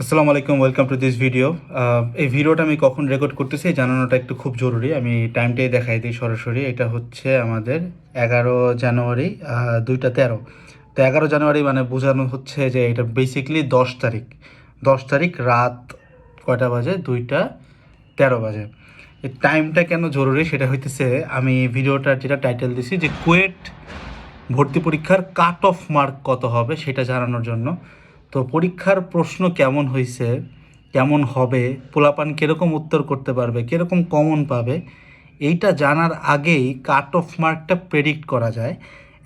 আসসালামু আলাইকুম welcome to this video এই ভিডিওটা আমি কখন রেকর্ড করতেছি জানানোটা একটু খুব জরুরি। আমি টাইমটাই দেখাই দিই সরাসরি। এটা হচ্ছে আমাদের এগারো জানুয়ারি দুইটা তেরো। তো এগারো জানুয়ারি মানে বোঝানো হচ্ছে যে এটা বেসিক্যালি দশ তারিখ। দশ তারিখ রাত কয়টা বাজে? দুইটা তেরো বাজে। এই টাইমটা কেন জরুরি সেটা হইতেছে, আমি ভিডিওটার যেটা টাইটেল দিছি যে কুয়েট ভর্তি পরীক্ষার কাট অফ মার্ক কত হবে সেটা জানানোর জন্য। তো পরীক্ষার প্রশ্ন কেমন হয়েছে কেমন হবে? পোলাপান কীরকম উত্তর করতে পারবে? কীরকম কমন পাবে? এইটা জানার আগেই কাট অফ মার্কটা প্রেডিক্ট করা যায়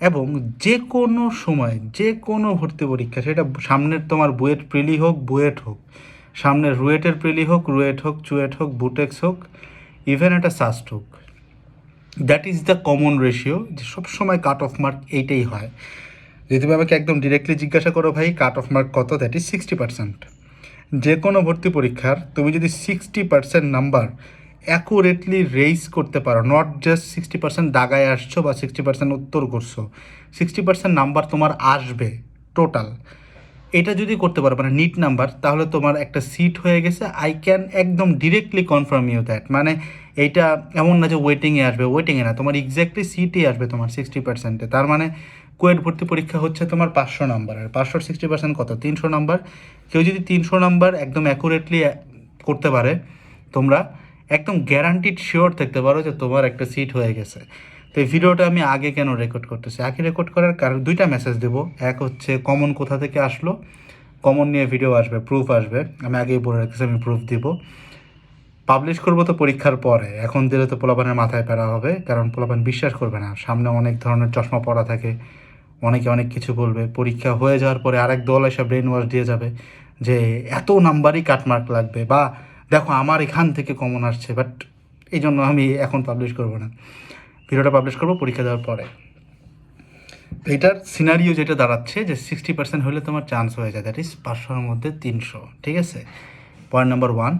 এবং যে কোনো সময় যে কোনো ভর্তি পরীক্ষা, সেটা সামনের তোমার বুয়েট প্রিলি হোক, বুয়েট হোক, সামনের রুয়েটের প্রিলি হোক, রুয়েট হোক, চুয়েট হোক, বুটেক্স হোক ইভেন একটা সাস্ট হোক। That is the common ratio যে সবসময় কাট অফ মার্ক এইটাই হয়। যদি তুমি আমাকে একদম ডিরেক্টলি জিজ্ঞাসা করো, ভাই কাট অফ মার্ক কত? দ্যাট ইজ সিক্সটি পার্সেন্ট যে কোনো ভর্তি পরীক্ষার তুমি যদি sixty percent number accurately raise করতে পারো নট জাস্ট সিক্সটি পার্সেন্ট দাগায় আসছো বা সিক্সটি পার্সেন্ট উত্তর করছ সিক্সটি পার্সেন্ট নাম্বার তোমার আসবে টোটাল এটা যদি করতে পারো মানে নিট নাম্বার তাহলে তোমার একটা সিট হয়ে গেছে। আই ক্যান একদম ডিরেক্টলি কনফার্ম ইউ দ্যাট মানে এইটা এমন না যে ওয়েটিংয়ে আসবে ওয়েটিংয়ে না, তোমার এক্স্যাক্টলি সিটই আসবে তোমার সিক্সটি পার্সেন্টে তার মানে কোয়েট ভর্তি পরীক্ষা হচ্ছে তোমার পাঁচশো নাম্বার। আর পাঁচশোর সিক্সটি পার্সেন্ট কত? তিনশো নাম্বার। কেউ যদি তিনশো নাম্বার একদম অ্যাকুরেটলি করতে পারে, তোমরা একদম গ্যারান্টিড শিওর থাকতে পারো যে তোমার একটা সিট হয়ে গেছে। তো এই ভিডিওটা আমি আগে কেন রেকর্ড করতেছি? আগে রেকর্ড করার কারণ দুইটা মেসেজ দেবো। এক হচ্ছে কমন কোথা থেকে আসলো? কমন নিয়ে ভিডিও আসবে প্রুফ আসবে। আমি আগেই বলে রাখতেছি আমি প্রুফ দিব। পাবলিশ করব তো পরীক্ষার পরে। এখন দিলে তো পোলাপানের মাথায় পেরা হবে, কারণ পোলাপান বিশ্বাস করবে না। সামনে অনেক ধরনের চশমা পড়া থাকে। অনেকে অনেক কিছু বলবে। পরীক্ষা হয়ে যাওয়ার পরে আরেক দল এসে ব্রেন ওয়াশ দিয়ে যাবে যে এত নাম্বারই কাটমার্ক লাগবে বা দেখো আমার এখান থেকে কমন আসছে বাট এই জন্য আমি এখন পাবলিশ করব না। ভিডিওটা পাবলিশ করব, পরীক্ষা দেওয়ার পরে। এটার সিনারিও যেটা দাঁড়াচ্ছে যে সিক্সটি পার্সেন্ট হলে তোমার চান্স হয়ে যায় দ্যাট ইজ পাঁচশোর মধ্যে তিনশো, ঠিক আছে? Point number one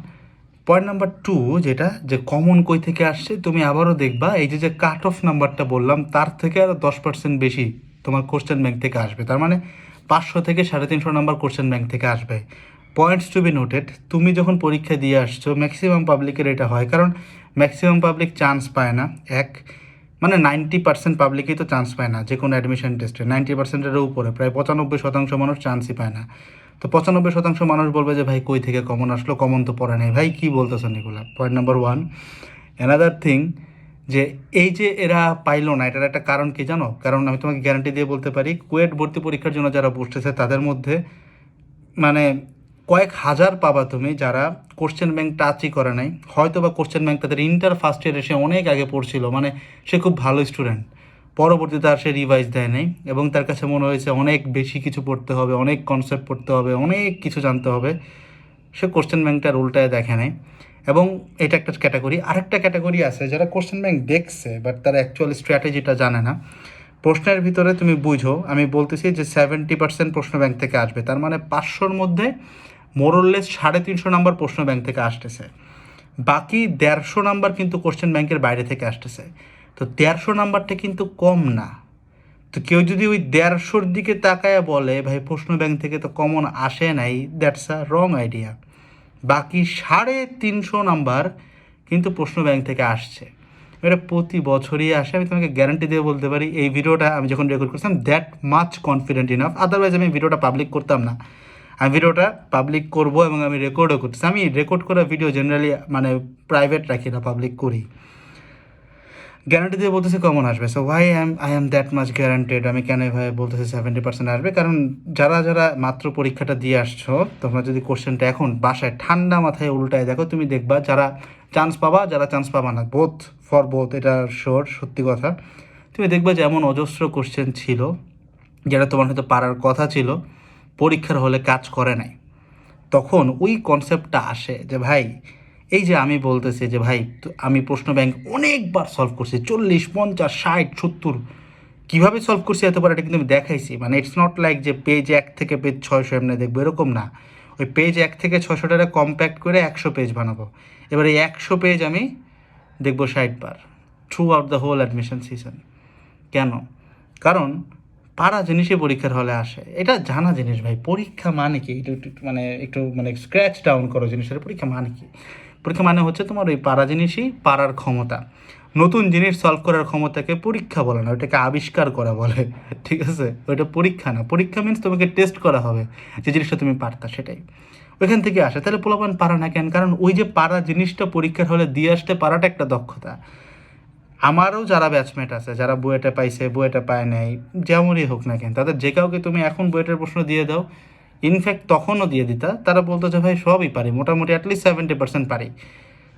point number two যেটা, যে কমন কই থেকে আসছে, তুমি আবারও দেখবা, এই যে যে কাট অফ নাম্বারটা বললাম, তার থেকে আরও দশ পার্সেন্ট বেশি তোমার কোশ্চেন ব্যাংক থেকে আসবে। তার মানে পাঁচশো থেকে সাড়ে তিনশো নাম্বার কোশ্চেন ব্যাংক থেকে আসবে। পয়েন্টস টু বি নোটেড তুমি যখন পরীক্ষা দিয়ে আসছো ম্যাক্সিমাম পাবলিকের এটা হয়। কারণ ম্যাক্সিমাম পাবলিক চান্স পায় না। এক মানে নাইনটি পার্সেন্ট পাবলিকই তো চান্স পায় না যে কোনো অ্যাডমিশন টেস্টে নাইনটি পার্সেন্টের উপরে, প্রায় পঁচানব্বই শতাংশ মানুষ চান্সই পায় না। তো পঁচানব্বই শতাংশ মানুষ বলবে যে, ভাই, কই থেকে কমন আসলো? কমন তো পড়ে নেই। ভাই, কী বলতেছেন এগুলা? Point number one another thing যে এই যে এরা পাইলো না, এটার একটা কারণ কি জানো? কারণ আমি তোমাকে গ্যারান্টি দিয়ে বলতে পারি, কুয়েট ভর্তি পরীক্ষার জন্য যারা বসতেছে তাদের মধ্যে মানে কয়েক হাজার পাবা তুমি যারা কোশ্চেন ব্যাংক টাচই করে নাই। হয়তো বা কোশ্চেন ব্যাংক তাদের ইন্টার ফার্স্ট ইয়ারে সে অনেক আগে পড়ছিল মানে সে খুব ভালো স্টুডেন্ট পরবর্তীতে আর সে রিভাইজ দেয় নাই এবং তার কাছে মনে হয়েছে অনেক বেশি কিছু পড়তে হবে, অনেক কনসেপ্ট পড়তে হবে, অনেক কিছু জানতে হবে। সে কোশ্চেন ব্যাংকটার উল্টায় দেখে নেয় এবং এটা একটা ক্যাটাগরি আরেকটা ক্যাটাগরি আছে, যারা কোশ্চেন ব্যাংক দেখছে বাট তারা অ্যাকচুয়ালি স্ট্র্যাটেজিটা জানে না। প্রশ্নের ভিতরে তুমি বুঝো, আমি বলতেছি যে সেভেন্টি পার্সেন্ট প্রশ্ন ব্যাংক থেকে আসবে, তার মানে পাঁচশোর মধ্যে মোরললেস সাড়ে তিনশো নাম্বার প্রশ্ন ব্যাংক থেকে আসতেছে। বাকি দেড়শো নাম্বার কিন্তু কোশ্চেন ব্যাংকের বাইরে থেকে আসতেছে। তো দেড়শো নাম্বারটা কিন্তু কম না। তো কেউ যদি ওই দেড়শোর দিকে তাকায় বলে, ভাই, প্রশ্ন ব্যাংক থেকে তো কমন আসে নাই দ্যাটস আ রং আইডিয়া বাকি সাড়ে তিনশো নাম্বার কিন্তু প্রশ্ন ব্যাংক থেকে আসছে। এটা প্রতি বছরই আসে, আমি তোমাকে গ্যারান্টি দিয়ে বলতে পারি, এই ভিডিওটা আমি যখন রেকর্ড করছিলাম that much confident enough otherwise আমি ভিডিওটা পাবলিক করতাম না। আমি ভিডিওটা পাবলিক করব এবং আমি রেকর্ডও করতেছি। আমি রেকর্ড করা ভিডিও জেনারেলি মানে প্রাইভেট রাখি না পাবলিক করি। গ্যারান্টি দিয়ে বলতেছে কমন আসবে। So why am I am that much guaranteed আমি কেন এভাবে বলতেছি সেভেন্টি পার্সেন্ট আসবে? কারণ যারা যারা মাত্র পরীক্ষাটা দিয়ে আসছো, তোমরা যদি কোশ্চেনটা এখন বাসায় ঠান্ডা মাথায় উল্টায় দেখো, তুমি দেখবা যারা চান্স পাবা, যারা চান্স পাবা না। বোথ ফর বোথ এটা শোর সত্যি কথা। তুমি দেখবা যে এমন অজস্র কোশ্চেন ছিল, যেটা তোমার হয়তো পারার কথা ছিল, পরীক্ষার হলে কাজ করে নাই। তখন ওই কনসেপ্টটা আসে যে, ভাই এই যে আমি বলতেছি যে ভাই আমি প্রশ্ন ব্যাংক অনেকবার সলভ করছি, চল্লিশ, পঞ্চাশ, ষাট, সত্তর। কীভাবে সলভ করছি এতবার এটা কিন্তু আমি দেখাইছি। মানে ইটস নট লাইক যে পেজ এক থেকে পেজ ছয়শো এমনি দেখব, এরকম না। ওই পেজ এক থেকে ছশোটারে কম্প্যাক্ট করে একশো পেজ বানাবো। এবার এই একশো পেজ আমি দেখব ষাট বার throughout the whole admission season কেন? কারণ পারা জিনিসই পরীক্ষার হলে আসে। এটা জানা জিনিস ভাই, পরীক্ষা মানে কি? একটু মানে একটু মানে স্ক্র্যাচ ডাউন করো জিনিসের, পরীক্ষা মানে কি? পরীক্ষা মানে হচ্ছে তোমার ওই পারা জিনিসই পারার ক্ষমতা। নতুন জিনিস সলভ করার ক্ষমতাকে পরীক্ষা বলে না, ওটাকে আবিষ্কার করা বলে, ঠিক আছে? ওইটা পরীক্ষা না। পরীক্ষা মিনস তোমাকে টেস্ট করা হবে যে জিনিসটা তুমি পারতা সেটাই। ওইখান থেকে আসে। তাহলে পোলাপান পারা না কেন? কারণ ওই যে পারা জিনিসটা পরীক্ষার হলে দিয়ে আসতে পারাটা একটা দক্ষতা। আমারও যারা ব্যাচমেট আছে, যারা বুয়েটে পাইছে বুয়েটে পায় নাই, যেমনই হোক না কেন, তাদের যে কাউকে তুমি এখন বুয়েটের প্রশ্ন দিয়ে দাও ইনফ্যাক্ট তখনও দিয়ে দিতা। তারা বলতো যে, ভাই, সবই পারি। মোটামুটি অ্যাটলিস্ট সেভেন্টি পার্সেন্ট পারি।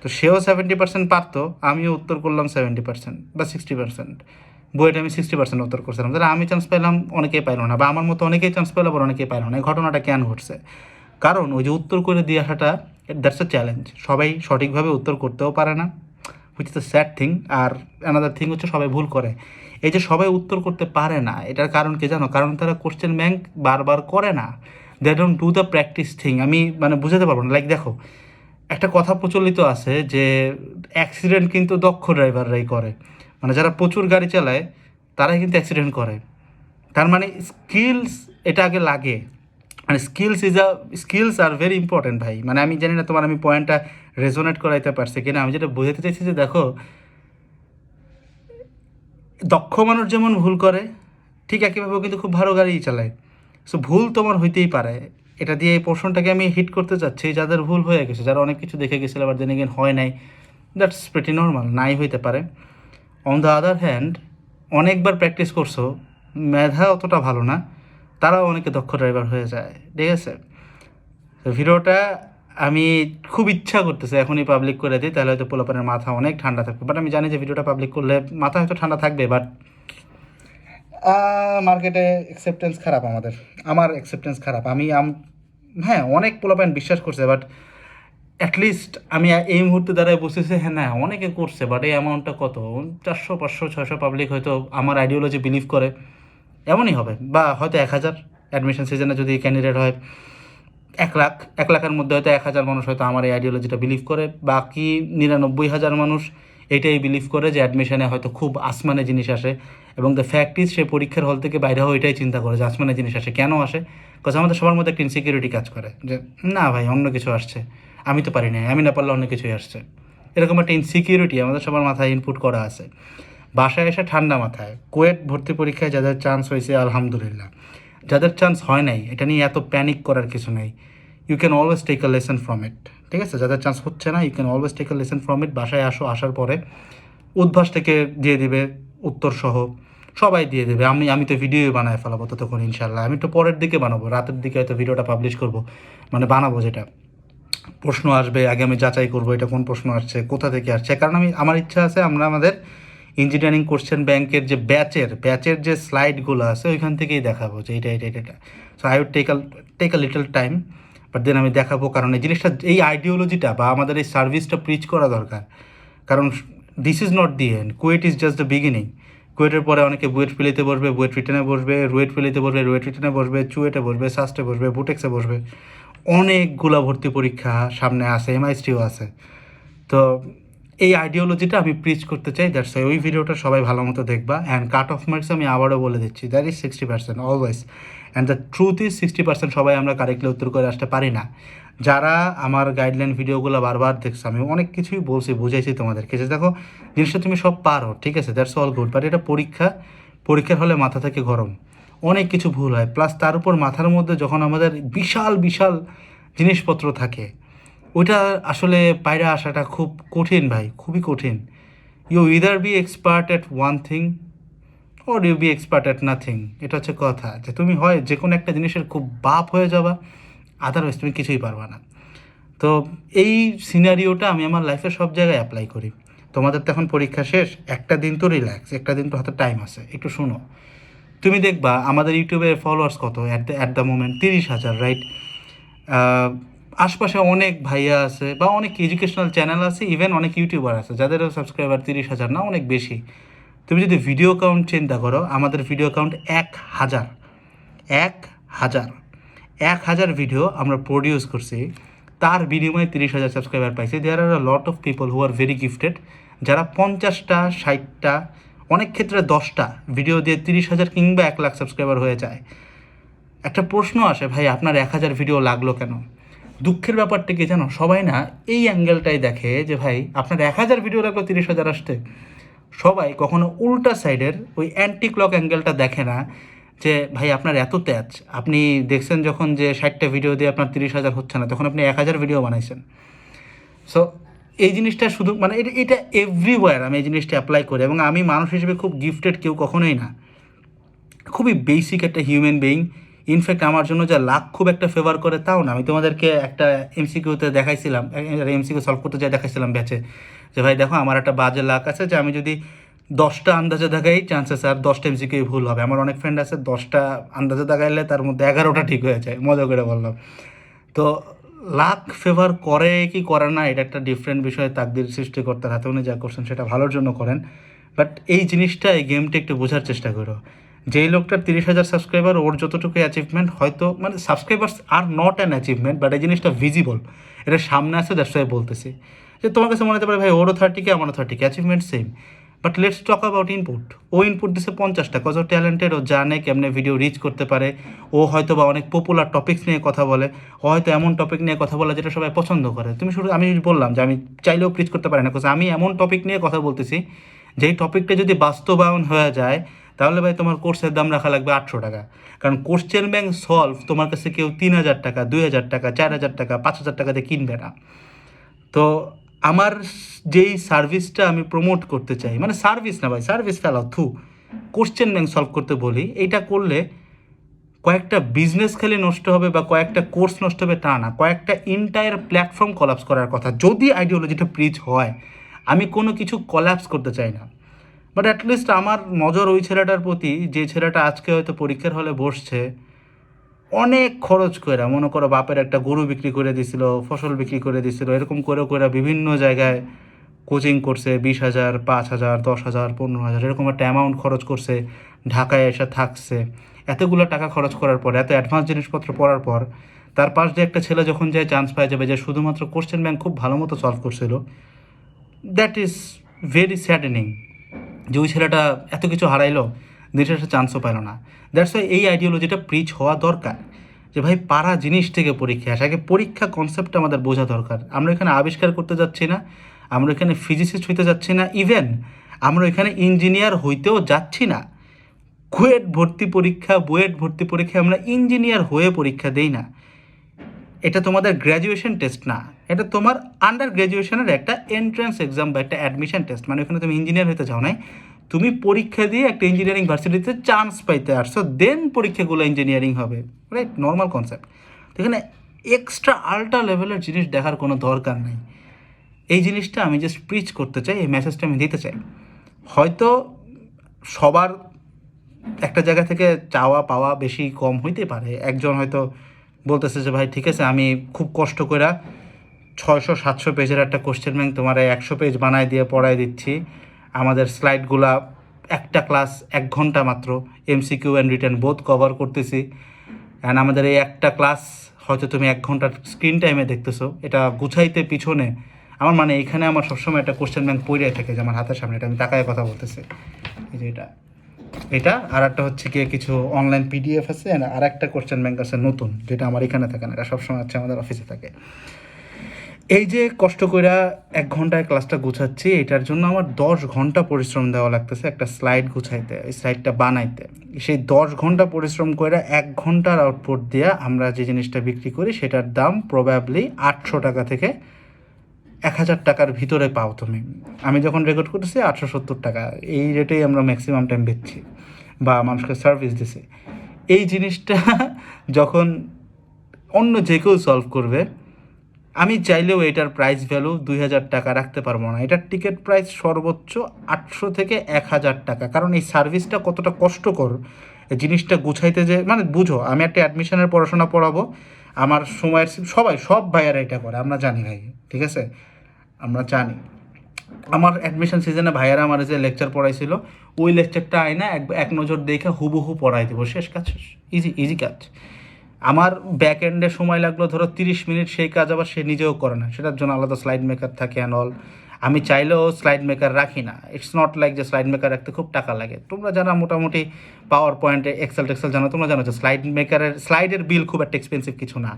তো সেও সেভেন্টি পার্সেন্ট পারতো, আমিও উত্তর করলাম সেভেন্টি পার্সেন্ট বা সিক্সটি পার্সেন্ট বুয়েটে আমি সিক্সটি পার্সেন্ট উত্তর করছিলাম। তাহলে আমি চান্স পেলাম, অনেকেই পাইলো না। বা আমার মতো অনেকেই চান্স পেল, আবার অনেকেই পাইলো না। এই ঘটনাটা কেন ঘটছে? কারণ ওই যে উত্তর করে দিয়ে আসাটা দ্যাটস এ চ্যালেঞ্জ সবাই সঠিকভাবে উত্তর করতেও পারে না which is the sad thing R another thing হচ্ছে, সবাই ভুল করে। এই যে সবাই উত্তর করতে পারে না, এটার কারণ কি জানো? কারণ তারা কোশ্চেন ব্যাংক বারবার করে না। They don't do the practice thing আমি মানে বুঝাতে পারব না। লাইক দেখো, একটা কথা প্রচলিত আছে যে অ্যাক্সিডেন্ট কিন্তু দক্ষ ড্রাইভাররাই করে। মানে যারা প্রচুর গাড়ি চালায়, তারাই কিন্তু অ্যাক্সিডেন্ট করে। তার মানে স্কিলস এটা আগে লাগে। মানে skills is a skills are very important ভাই। মানে আমি জানি না তোমার আমি পয়েন্টটা রেজোনেট করাইতে পারছি কিনা। আমি যেটা বোঝাতে চাইছি যে, দেখো, দক্ষ মানুষ যেমন ভুল করে, ঠিক একইভাবে কিন্তু খুব ভালো গাড়ি চালায়। সো ভুল তোমার হইতেই পারে। এটা দিয়ে এই পোর্শনটাকে আমি হিট করতে চাচ্ছি, যাদের ভুল হয়ে গেছে, যারা অনেক কিছু দেখে গেছিল আবার জেনে গেন হয় নাই দ্যাটস প্রেটি নর্মাল নাই হইতে পারে। অন দ্য আদার হ্যান্ড অনেকবার প্র্যাকটিস করছ, মেধা অতটা ভালো না, তারাও অনেকে দক্ষ ড্রাইভার হয়ে যায়, ঠিক আছে? ভিডিওটা আমি খুব ইচ্ছা করতেছে এখনই পাবলিক করে দিই, তাহলে হয়তো পোলাপানের মাথা অনেক ঠান্ডা থাকবে বাট আমি জানি যে ভিডিওটা পাবলিক করলে মাথা হয়তো ঠান্ডা থাকবে বাট মার্কেটে অ্যাকসেপ্টেন্স খারাপ আমাদের। আমার অ্যাকসেপ্টেন্স খারাপ। আমি হ্যাঁ অনেক পোলাপান বিশ্বাস করছে বাট অ্যাটলিস্ট আমি এই মুহূর্তে দাঁড়ায় বসেছি হ্যাঁ না, অনেকে করছে বাট এই অ্যামাউন্টটা কত? চারশো, পাঁচশো, ছয়শো পাবলিক হয়তো আমার আইডিওলজি বিলিভ করে। এমনই হবে, বা হয়তো এক হাজার অ্যাডমিশন সিজনে যদি ক্যান্ডিডেট হয়, এক লাখ, এক লাখের মধ্যে হয়তো এক হাজার মানুষ হয়তো আমার এই আইডিওলজিটা বিলিভ করে। বাকি নিরানব্বই হাজার মানুষ এটাই বিলিভ করে যে অ্যাডমিশনে হয়তো খুব আসমানে জিনিস আসে এবং দ্য ফ্যাক্ট ইজ সে পরীক্ষার হল থেকে বাইরে হয়ে এটাই চিন্তা করে যে আসমানে জিনিস আসে, কেন আসে? কাজ আমাদের সবার মধ্যে একটা ইনসিকিউরিটি কাজ করে যে, না ভাই, অন্য কিছু আসছে। আমি তো পারি না আমি না পারলে অন্য কিছুই আসছে। এরকম একটা ইনসিকিউরিটি আমাদের সবার মাথায় ইনপুট করা আছে। বাসায় এসে ঠান্ডা মাথায় কোয়েট ভর্তি পরীক্ষায় যাদের চান্স হয়েছে, আলহামদুলিল্লাহ। যাদের চান্স হয় নাই, এটা নিয়ে এত প্যানিক করার কিছু নেই। You can always take a lesson from it ঠিক আছে? যাদের চান্স হচ্ছে না you can always take a lesson from it বাসায় আসো, আসার পরে উদ্ভাস থেকে দিয়ে দিবে, উত্তর সহ সবাই দিয়ে দেবে। আমি আমি তো ভিডিও বানায় ফেলাবো ততক্ষণ ইনশাল্লাহ আমি একটু পরের দিকে বানাবো, রাতের দিকে হয়তো ভিডিওটা পাবলিশ করব। মানে বানাবো যেটা। প্রশ্ন আসবে, আগে আমি যাচাই করব এটা কোন প্রশ্ন আসছে, কোথা থেকে আসছে। কারণ আমি, আমার ইচ্ছা আছে, আমরা আমাদের ইঞ্জিনিয়ারিং কোশ্চেন ব্যাংকের যে ব্যাচের ব্যাচের যে স্লাইডগুলো আছে, ওইখান থেকেই দেখাবো যে এটা এটা এটা এটা। So I would take a take a little time but then আমি দেখাবো কারণ এই জিনিসটা, এই আইডিওলজিটা বা আমাদের এই সার্ভিসটা প্রিচ করা দরকার। কারণ this is not the end KUET is just the beginning কুয়েটের পরে অনেকে বুয়েট ফিলিতে বসবে, বুয়েট রিটেনে বসবে, রুয়েট ফিলিতে বসবে, রুয়েট রিটেনে বসবে, চুয়েটে বসবে সাস্টে বসবে, বুটেক্সে বসবে। অনেকগুলা ভর্তি পরীক্ষা সামনে আছে এমআইএসটিও আছে। তো এই আইডিওলজিটা আমি প্রিচ করতে চাই দ্যাটস ওই ভিডিওটা সবাই ভালো মতো দেখবা। অ্যান্ড কাট অফ মার্কস আমি আবারও বলে দিচ্ছি that is sixty percent always and the truth is sixty percent সবাই আমরা কারেক্টলি উত্তর করে আসতে পারি না। যারা আমার গাইডলাইন ভিডিওগুলো বারবার দেখছ, আমি অনেক কিছুই বলছি, বুঝাইছি তোমাদেরকে। যে দেখো, জিনিসটা তুমি সব পারো, ঠিক আছে? দ্যাটস অল গুড বাট এটা পরীক্ষা, পরীক্ষার হলে মাথা থেকে গরম। অনেক কিছু ভুল হয়। প্লাস তার উপর মাথার মধ্যে যখন আমাদের বিশাল বিশাল জিনিসপত্র থাকে, ওইটা আসলে বাইরে আসাটা খুব কঠিন ভাই, খুবই কঠিন। You either be expert at one thing or you be expert at nothing এটা হচ্ছে কথা যে তুমি হয় যে কোনো একটা জিনিসের খুব বাপ হয়ে যাবা আদারওয়াইজ তুমি কিছুই পারবা না। তো এই সিনারিওটা আমি আমার লাইফে সব জায়গায় অ্যাপ্লাই করি। তোমাদের তো এখন পরীক্ষা শেষ, একটা দিন তো রিল্যাক্স একটা দিন তো হাতে টাইম আছে, একটু শোনো। তুমি দেখবা আমাদের ইউটিউবে ফলোয়ার্স কত? At the at the moment তিরিশ হাজার রাইট আশপাশে অনেক ভাইয়া আছে বা অনেক এডুকেশনাল চ্যানেল আছে ইভেন অনেক ইউটিউবার আছে, যাদেরও সাবস্ক্রাইবার তিরিশ হাজার না, অনেক বেশি। তুমি যদি ভিডিও কাউন্ট চিন্তা করো, আমাদের ভিডিও কাউন্ট এক হাজার। এক হাজার। এক হাজার ভিডিও আমরা প্রডিউস করছি। তার বিনিময়ে তিরিশ হাজার সাবস্ক্রাইবার পাইছি। There are lot of people who are very gifted যারা পঞ্চাশটা, ষাটটা, অনেক ক্ষেত্রে দশটা ভিডিও দিয়ে তিরিশ হাজার কিংবা এক লাখ সাবস্ক্রাইবার হয়ে যায়। একটা প্রশ্ন আসে, ভাই, আপনার এক হাজার ভিডিও লাগল কেন? দুঃখের ব্যাপারটা কি জানো? সবাই না এই অ্যাঙ্গেলটাই দেখে যে, ভাই, আপনার এক হাজার ভিডিও লাগল, তিরিশ হাজার আসতে সবাই কখনো উল্টা সাইডের ওই অ্যান্টি ক্লক অ্যাঙ্গেলটা দেখে না যে, ভাই, আপনার এত তেজ। আপনি দেখছেন যখন যে ষাটটা ভিডিও দিয়ে আপনার তিরিশ হাজার হচ্ছে না, তখন আপনি এক হাজার ভিডিও বানাইছেন। সো এই জিনিসটা শুধু মানে এটা এটা এভরিওয়ার আমি এই জিনিসটা অ্যাপ্লাই করি এবং আমি মানুষ হিসেবে খুব গিফটেড কেউ কখনোই না। খুবই বেসিক একটা হিউম্যান বিইং ইনফ্যাক্ট আমার জন্য যা লাখ খুব একটা ফেভার করে তাও না। আমি তোমাদেরকে একটা এমসিকিউতে দেখাইছিলাম এমসিকিউ সলভ করতে যা দেখাইছিলাম ব্যাচে যে ভাই দেখো, আমার একটা বাজে লাক আছে যে আমি যদি দশটা আন্দাজে দেখাই চান্সেস আর দশটা এমসিকিউ ভুল হবে। আমার অনেক ফ্রেন্ড আছে, দশটা আন্দাজে দেখাইলে তার মধ্যে এগারোটা ঠিক হয়ে যায়। মজা করে বললাম। তো লাক ফেভার করে কি করে না, এটা একটা ডিফারেন্ট বিষয় তাকদির সৃষ্টিকর্তার হাতে। উনি যা করছেন সেটা ভালোর জন্য করেন। বাট এই জিনিসটা, এই গেমটা একটু বোঝার চেষ্টা করো। যেই লোকটার তিরিশ হাজার সাবস্ক্রাইবার ওর যতটুকু অ্যাচিভমেন্ট হয়তো মানে subscribers are not an achievement but এই জিনিসটা ভিজিবল এটা সামনে আছে দ্যাটস বলতেছি। যে তোমার কাছে মনে হতে পারে, ভাই, ওরও থার্টি কে আমারও thirty K achievement same but let's talk about input O input দিছে পঞ্চাশটা, কত ট্যালেন্টেড ও জানে কেমনে ভিডিও রিচ করতে পারে। ও হয়তো বা অনেক পপুলার টপিক্স নিয়ে কথা বলে, ও হয়তো এমন টপিক নিয়ে কথা বলে যেটা সবাই পছন্দ করে। তুমি শুধু, আমি বললাম যে আমি চাইলেও প্রিচ করতে পারি না because আমি এমন টপিক নিয়ে কথা বলতেছি, যেই টপিকটা যদি বাস্তবায়ন হয়ে যায়, তাহলে ভাই তোমার কোর্সের দাম রাখা লাগবে আটশো টাকা। কারণ কোশ্চেন ব্যাংক সলভ তোমার কাছে কেউ তিন হাজার টাকা, দুই হাজার টাকা, চার হাজার টাকা, পাঁচ হাজার টাকা দিয়ে কিনবে না। তো আমার যেই সার্ভিসটা আমি প্রমোট করতে চাই মানে সার্ভিস না ভাই সার্ভিস ফেলাও থু। কোশ্চেন ব্যাংক সলভ করতে বলি, এইটা করলে কয়েকটা বিজনেস খালি নষ্ট হবে বা কয়েকটা কোর্স নষ্ট হবে তা না, কয়েকটা ইন্টায়ার প্ল্যাটফর্ম কলাপস করার কথা। যদি আইডিওলজিটা প্রিচ হয়, আমি কোনো কিছু কলাপস করতে চাই না। বাট অ্যাটলিস্ট আমার নজর ওই ছেলেটার প্রতি, যে ছেলেটা আজকে হয়তো পরীক্ষার হলে বসছে অনেক খরচ করে মনে করো বাপের একটা গরু বিক্রি করে দিছিল, ফসল বিক্রি করে দিছিল, এরকম করে করে বিভিন্ন জায়গায় কোচিং করছে, বিশ হাজার, পাঁচ হাজার, দশ হাজার, পনেরো হাজার, এরকম একটা অ্যামাউন্ট খরচ করছে, ঢাকায় এসে থাকছে। এতগুলো টাকা খরচ করার পর, এত অ্যাডভান্স জিনিসপত্র পড়ার পর, তার পাশ দিয়ে একটা ছেলে যখন যায় চান্স পায় যাবে যে শুধুমাত্র কোশ্চেন ব্যাংক খুব ভালো মতো সলভ করছিল। দ্যাট ইজ ভেরি স্যাডেনিং যে ওই ছেলেটা এত কিছু হারাইলো। দেশের চান্সও পেল না। দ্যাটস ওয়াই এই আইডিওলজিটা প্রিচ হওয়া দরকার। যে ভাই, পারা জিনিস থেকে পরীক্ষা আসে। আগে পরীক্ষা কনসেপ্টটা আমাদের বোঝা দরকার। আমরা এখানে আবিষ্কার করতে যাচ্ছি না। আমরা এখানে ফিজিসিস্ট হইতে যাচ্ছি না। ইভেন আমরা এখানে ইঞ্জিনিয়ার হইতেও যাচ্ছি না। কুয়েট ভর্তি পরীক্ষা বুয়েট ভর্তি পরীক্ষা আমরা ইঞ্জিনিয়ার হয়ে পরীক্ষা দেই না। এটা তোমাদের গ্র্যাজুয়েশন টেস্ট না। এটা তোমার আন্ডার গ্র্যাজুয়েশনের একটা এন্ট্রান্স এক্সাম বা একটা অ্যাডমিশন টেস্ট মানে ওখানে তুমি ইঞ্জিনিয়ার হতে চাও নাই। তুমি পরীক্ষা দিয়ে একটা ইঞ্জিনিয়ারিং ভার্সিটিতে চান্স পাইতে আসছো দেন পরীক্ষাগুলো ইঞ্জিনিয়ারিং হবে। রাইট নর্মাল কনসেপ্ট এখানে এক্সট্রা আল্ট্রা লেভেলের জিনিস দেখার কোনো দরকার নেই। এই জিনিসটা আমি জাস্ট প্রিচ করতে চাই, এই মেসেজটা আমি দিতে চাই। হয়তো সবার একটা জায়গা থেকে চাওয়া পাওয়া বেশি কম হইতে পারে। একজন হয়তো বলতেছে যে, ভাই, ঠিক আছে, আমি খুব কষ্ট করে ছয়শো সাতশো পেজের একটা কোশ্চেন ব্যাংক তোমার একশো পেজ বানায় দিয়ে পড়ায় দিচ্ছি। আমাদের স্লাইডগুলা একটা ক্লাস এক ঘণ্টা মাত্র এমসিকিউ অ্যান্ড রিটার্ন বোধ কভার করতেছি। অ্যান্ড আমাদের এই একটা ক্লাস হয়তো তুমি এক ঘণ্টার স্ক্রিন টাইমে দেখতেছো, এটা গুছাইতে পিছনে আমার মানে এখানে আমার সবসময় একটা কোশ্চেন ব্যাংক পড়ে থাকে যে আমার হাতের সামনে, এটা আমি তাকায় কথা বলতেছি। এই যে এটা। এটা আর একটা হচ্ছে গিয়ে কিছু অনলাইন পিডিএফ আছে আর একটা কোশ্চেন ব্যাংক আছে নতুন, যেটা আমার এখানে থাকে না, এটা সবসময় হচ্ছে আমাদের অফিসে থাকে। এই যে কষ্ট করে এক ঘন্টায় ক্লাসটা গুছাচ্ছি, এটার জন্য আমার দশ ঘণ্টা পরিশ্রম দেওয়া লাগতেছে একটা স্লাইড গুছাইতে, এই স্লাইডটা বানাইতে। সেই দশ ঘণ্টা পরিশ্রম করে এক ঘণ্টার আউটপুট দিয়ে আমরা যে জিনিসটা বিক্রি করি, সেটার দাম প্রবাবলি আটশো টাকা থেকে এক হাজার টাকার ভিতরে পাও তুমি। আমি যখন রেকর্ড করতেছি, আটশো সত্তর টাকা। এই রেটেই আমরা ম্যাক্সিমাম টাইম বেচছি বা মানুষকে সার্ভিস দিছি। এই জিনিসটা যখন অন্য যে কেউ সলভ করবে আমি চাইলেও এটার প্রাইস ভ্যালু দুই হাজার টাকা রাখতে পারব না। এটার টিকিট প্রাইস সর্বোচ্চ আটশো থেকে এক হাজার টাকা। কারণ এই সার্ভিসটা কতটা কষ্টকর জিনিসটা গুছাইতে যে মানে বুঝো, আমি একটা অ্যাডমিশনের পড়াশোনা পড়াবো, আমার সময়ের সবাই, সব ভাইয়ারা এটা করে, আমরা জানি ভাই, ঠিক আছে? আমরা জানি। আমার অ্যাডমিশন সিজনে ভাইয়ারা আমার যে লেকচার পড়াইছিল, ওই লেকচারটা আয় না এক নজর দেখে হুবহু পড়াই দেবো। শেষ কাজ ইজি ইজি কাজ। আমার ব্যাক এন্ডে সময় লাগল ধরো তিরিশ মিনিট, সেই কাজ আবার সে নিজেও করে না। সেটার জন্য আলাদা স্লাইড মেকার থাকে অ্যান্ড অল আমি চাইলেও স্লাইড মেকার রাখি না। ইটস নট লাইক যে স্লাইড মেকার রাখতে খুব টাকা লাগে। তোমরা যারা মোটামুটি পাওয়ার পয়েন্টে এক্সেল টেক্সেল জানো? তোমরা জানো যে স্লাইড মেকারের স্লাইডের বিল খুব একটা এক্সপেন্সিভ কিছু না।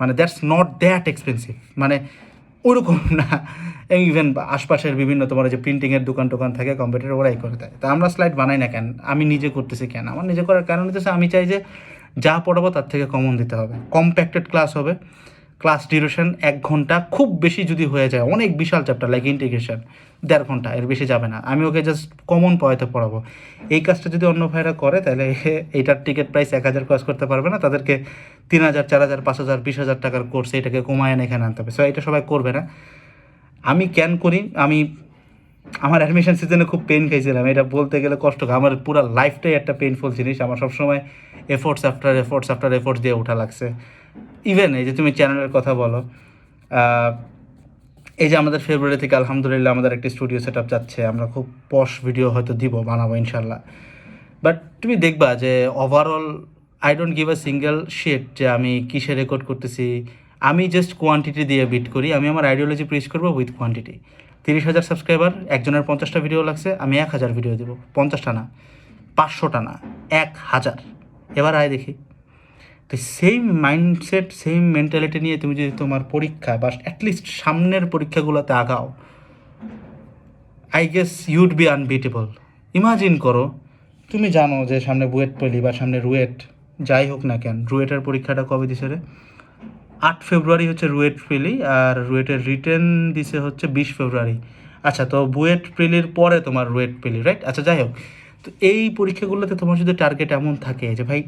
মানে দ্যাটস নট দ্যাট এক্সপেন্সিভ মানে ওরকম না। ইভেন আশপাশের বিভিন্ন তোমার যে প্রিন্টিংয়ের দোকান টোকান থাকে কম্পিউটার ওরাই করে দেয়। তা আমরা স্লাইড বানাই না কেন? আমি নিজে করতেছি কেন? আমার নিজে করার কারণ হচ্ছে আমি চাই যে যা পড়াবো তার থেকে কমন দিতে হবে। কম্প্যাক্টেড ক্লাস হবে। ক্লাস ডিউরেশন এক ঘণ্টা, খুব বেশি যদি হয়ে যায়, অনেক বিশাল চ্যাপ্টার লাইক ইন্টিগ্রেশন দেড় ঘণ্টা, এর বেশি যাবে না। আমি ওকে জাস্ট কমন পড়াতে পড়াবো। এই কাজটা যদি অন্য ভাইরা করে, তাহলে এইটার টিকিট প্রাইস এক হাজার ক্রস করতে পারবে না। তাদেরকে তিন হাজার, চার হাজার, পাঁচ হাজার, বিশ হাজার টাকার কোর্স এটাকে কমায় এনে এখানে আনতে হবে। সো এটা সবাই করবে না। আমি ক্যান করি? আমি আমার অ্যাডমিশন সিজনে খুব পেন খাইছিলাম। এটা বলতে গেলে কষ্ট আমার পুরো লাইফটাই একটা পেনফুল জিনিস। আমার সবসময় efforts after efforts after efforts দিয়ে ওঠা লাগছে। ইভেন এই যে তুমি চ্যানেলের কথা বলো এই যে আমাদের ফেব্রুয়ারি থেকে আলহামদুলিল্লাহ আমাদের একটি স্টুডিও সেট আপ যাচ্ছে। আমরা খুব পশ ভিডিও হয়তো দিব, বানাবো ইনশাল্লাহ বাট তুমি দেখবা যে overall I don't give a single shit যে আমি কিসে রেকর্ড করতেছি। আমি জাস্ট কোয়ান্টিটি দিয়ে বিট করি। আমি আমার আইডিওলজি প্রেস করব উইথ কোয়ান্টিটি তিরিশ হাজার সাবস্ক্রাইবার একজনের পঞ্চাশটা ভিডিও লাগছে, আমি এক হাজার ভিডিও দেবো। পঞ্চাশটা না, পাঁচশোটা না, এক হাজার। এবার আয় দেখি। তো সেম মাইন্ডসেট সেম মেন্টালিটি নিয়ে তুমি যদি তোমার পরীক্ষা বা অ্যাটলিস্ট সামনের পরীক্ষাগুলোতে আগাও I guess you'd be unbeatable imagine করো, তুমি জানো যে সামনে বুয়েট পেলি বা সামনে রুয়েট, যাই হোক না কেন, রুয়েটের পরীক্ষাটা কবে দিছে রে? আট ফেব্রুয়ারি হচ্ছে রুয়েট প্রিলি আর রুয়েটের রিটেন দিছে হচ্ছে বিশ ফেব্রুয়ারি। আচ্ছা তো বুয়েট প্রিলির পরে তোমার রুয়েট প্রিলি রাইট আচ্ছা যাই হোক। তো এই পরীক্ষাগুলোতে তোমার যদি টার্গেট এমন থাকে যে, ভাই,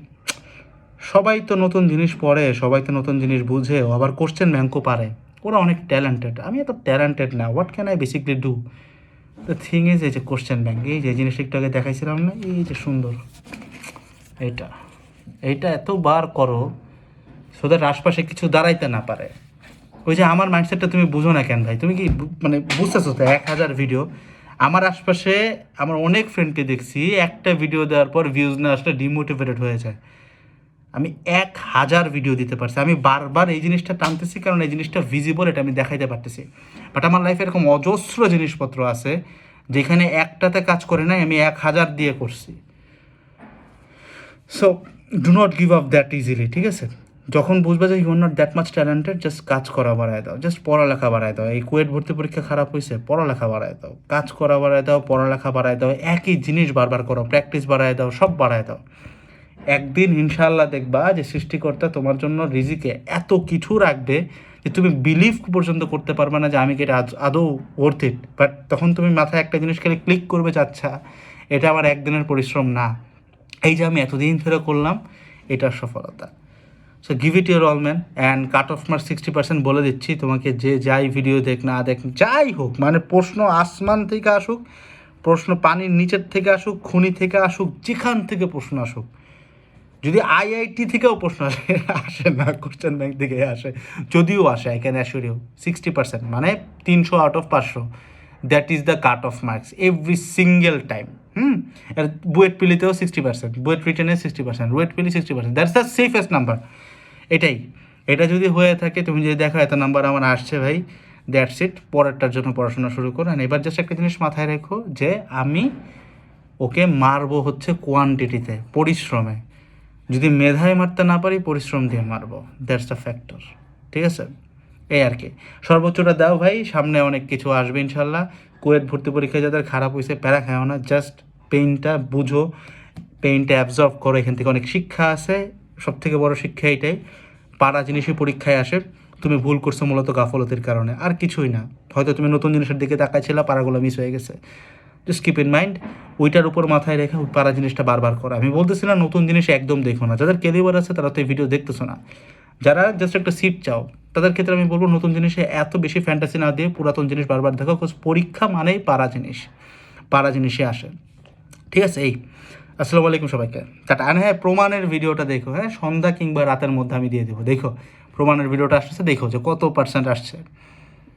সবাই তো নতুন জিনিস পড়ে, সবাই তো নতুন জিনিস বুঝে আবার কোশ্চেন ব্যাংকও পারে। ওরা অনেক ট্যালেন্টেড আমি এত ট্যালেন্টেড না what can I basically do the thing is এই যে কোশ্চেন ব্যাংক এই যে জিনিসটা একটু আগে দেখাইছিলাম না, এই যে সুন্দর। এইটা এইটা এতবার করো সো আশপাশে কিছু দাঁড়াইতে না পারে। ওই যে আমার মাইন্ডসেটটা তুমি বুঝো না কেন ভাই? তুমি কি মানে বুঝতেছো তো? এক হাজার ভিডিও আমার আশপাশে আমার অনেক ফ্রেন্ডকে দেখছি, একটা ভিডিও দেওয়ার পর ভিউজ না আসলে ডিমোটিভেটেড হয়ে যায়। আমি এক হাজার ভিডিও দিতে পারছি। আমি বারবার এই জিনিসটা টানতেছি কারণ এই জিনিসটা ভিজিবল এটা আমি দেখাইতে পারতেছি। বাট আমার লাইফে এরকম অজস্র জিনিসপত্র আছে, যেখানে একটাতে কাজ করে নাই, আমি এক হাজার দিয়ে করছি। So do not give up that easily ঠিক আছে? যখন বুঝবে যে you are not that much talented just কাজ করা বাড়ায় দাও। জাস্ট পড়ালেখা বাড়ায় দাও। এই কুয়েট ভর্তি পরীক্ষা খারাপ হয়েছে পড়ালেখা বাড়ায় দাও। কাজ করা বাড়ায় দাও, পড়ালেখা বাড়ায় দাও, একই জিনিস বারবার করো প্র্যাকটিস বাড়ায় দাও, সব বাড়ায় দাও। একদিন ইনশাল্লাহ দেখবা যে সৃষ্টিকর্তা তোমার জন্য রিজিকে এত কিছু রাখবে যে তুমি বিলিভ পর্যন্ত করতে পারবে না যে আমি কি এটা আদ- ওর্থ ইট বাট তখন তুমি মাথায় একটা জিনিস খেলে ক্লিক করবে যে আচ্ছা এটা আমার একদিনের পরিশ্রম না। এই যে আমি এতদিন ধরে করলাম এটার সফলতা। So give it your all man and cut off mark sixty percent বলে দিচ্ছি। তোমাকে যে যাই ভিডিও দেখ, না দেখ, যাই হোক মানে প্রশ্ন আসমান থেকে আসুক, প্রশ্ন পানির নিচের থেকে আসুক, খনি থেকে আসুক, যেখান থেকে প্রশ্ন আসুক। যদি আইআইটি থেকেও প্রশ্ন আসে আসে না কোশ্চেন ব্যাংক থেকে আসে, যদিও আসে I can assure you sixty percent মানে তিনশো আউট অফ পাঁচশো। That is the cut off marks every single time hmm? BUET পিলিতেও sixty percent BUET রিটেনে sixty percent BUET পিলি sixty percent that's the safest number এটাই। এটা যদি হয়ে থাকে, তুমি যদি দেখো এত নাম্বার আমার আসছে ভাই দ্যাটস ইট পরেরটার জন্য পড়াশোনা শুরু করো। আর এবার জাস্ট একটা জিনিস মাথায় রেখো যে আমি ওকে মারবো হচ্ছে কোয়ান্টিটিতে পরিশ্রমে। যদি মেধায় মারতে না পারি, পরিশ্রম দিয়ে মারবো। দ্যাটস দ্য ফ্যাক্টর ঠিক আছে? এই আর কি। সর্বোচ্চটা দাও ভাই, সামনে অনেক কিছু আসবে ইনশাল্লাহ। কুয়েট ভর্তি পরীক্ষায় যাদের খারাপ হয়েছে প্যারা খাও না। জাস্ট পেইনটা বুঝো পেইনটা অ্যাবজর্ব করো। এখান থেকে অনেক শিক্ষা আছে। সব থেকে বড় শিক্ষা এটাই। পাড়া জিনিসই পরীক্ষায় আসে, তুমি ভুল করছ মূলত গাফলতির কারণে, আর কিছুই না। হয়তো তুমি নতুন জিনিসের দিকে তাকাইছিলা, পাড়াগুলো মিস হয়ে গেছে। জাস্ট কিপ ইন মাইন্ড ওইটার উপর মাথায় রেখে পাড়া জিনিসটা বারবার করো। আমি বলতেছিলাম নতুন জিনিস একদম দেখো না। যাদের কেলিবার আছে, তারা তো এই ভিডিও দেখতেছো না। যারা জাস্ট একটা সিট চাও, তাদের ক্ষেত্রে আমি বলব নতুন জিনিসে এত বেশি ফ্যান্টাসি না দিয়ে পুরাতন জিনিস বারবার দেখো পরীক্ষা মানেই পাড়া জিনিস, পাড়া জিনিসে আসে। ঠিক আছে, এই। আসসালামু আলাইকুম সবাইকে। টাটা আর হ্যাঁ প্রমাণের ভিডিওটা দেখো হ্যাঁ? সন্ধ্যা কিংবা রাতের মধ্যে আমি দিয়ে দেবো। দেখো, প্রমাণের ভিডিওটা আসছে দেখো যে কত পার্সেন্ট আসছে।